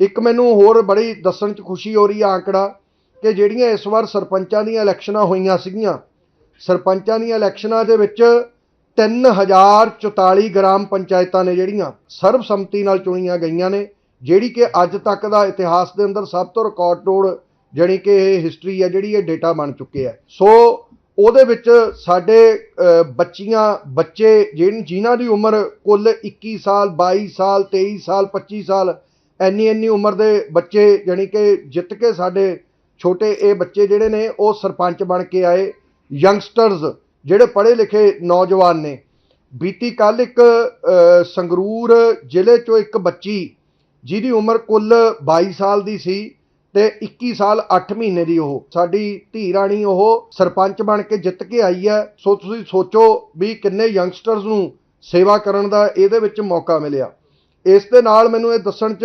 ਇੱਕ ਮੈਨੂੰ ਹੋਰ ਬੜੀ ਦੱਸਣ 'ਚ ਖੁਸ਼ੀ ਹੋ ਰਹੀ ਆ ਆંકੜਾ ਕਿ ਜਿਹੜੀਆਂ ਇਸ ਵਾਰ ਸਰਪੰਚਾਂ ਦੀਆਂ ਇਲੈਕਸ਼ਨਾਂ ਹੋਈਆਂ ਸੀਗੀਆਂ, ਸਰਪੰਚਾਂ ਦੀਆਂ ਇਲੈਕਸ਼ਨਾਂ ਦੇ ਵਿੱਚ 3044 ਗ੍ਰਾਮ ਪੰਚਾਇਤਾਂ ਨੇ ਜਿਹੜੀਆਂ ਸਰਬਸੰਮਤੀ ਨਾਲ ਚੁਣੀਆਂ ਗਈਆਂ ਨੇ, ਜਿਹੜੀ ਕਿ ਅੱਜ ਤੱਕ ਦਾ ਇਤਿਹਾਸ ਦੇ ਅੰਦਰ ਸਭ ਤੋਂ ਰਿਕਾਰਡ ਤੋੜ ਜਿਹੜੀ ਕਿ ਇਹ ਹਿਸਟਰੀ ਹੈ ਜਿਹੜੀ ਇਹ ਡੇਟਾ ਬਣ ਚੁੱਕੇ ਹੈ ਸੋ ਉਹਦੇ ਵਿੱਚ ਸਾਡੇ ਬੱਚੀਆਂ, ਬੱਚੇ ਜਿਹਨ ਜਿਨ੍ਹਾਂ ਦੀ ਉਮਰ ਕੁੱਲ 21 ਸਾਲ 22 ਸਾਲ 23 ਸਾਲ 25 ਸਾਲ ਇੰਨੀ ਇੰਨੀ ਉਮਰ ਦੇ ਬੱਚੇ ਜਾਣੀ ਕਿ ਜਿੱਤ ਕੇ ਸਾਡੇ ਛੋਟੇ ਇਹ ਬੱਚੇ ਜਿਹੜੇ ਨੇ, ਉਹ ਸਰਪੰਚ ਬਣ ਕੇ ਆਏ ਯੰਗਸਟਰਸ ਜਿਹੜੇ ਪੜ੍ਹੇ ਲਿਖੇ ਨੌਜਵਾਨ ਨੇ। ਬੀਤੀ ਕੱਲ ਇੱਕ ਸੰਗਰੂਰ ਜ਼ਿਲ੍ਹੇ ਚੋਂ ਇੱਕ ਬੱਚੀ, ਜਿਹਦੀ ਉਮਰ ਕੁੱਲ 22 ਸਾਲ ਦੀ ਸੀ ਤੇ 21 ਸਾਲ 8 ਮਹੀਨੇ ਦੀ ਉਹ, ਸਾਡੀ ਧੀ ਰਾਣੀ ਉਹ ਸਰਪੰਚ ਬਣ ਕੇ ਜਿੱਤ ਕੇ ਆਈ ਹੈ। ਸੋ ਤੁਸੀਂ ਸੋਚੋ ਵੀ ਕਿੰਨੇ ਯੰਗਸਟਰਸ ਨੂੰ ਸੇਵਾ ਕਰਨ ਦਾ ਇਹਦੇ ਵਿੱਚ ਮੌਕਾ ਮਿਲਿਆ। ਇਸ ਦੇ ਨਾਲ ਮੈਨੂੰ ਇਹ ਦੱਸਣ 'ਚ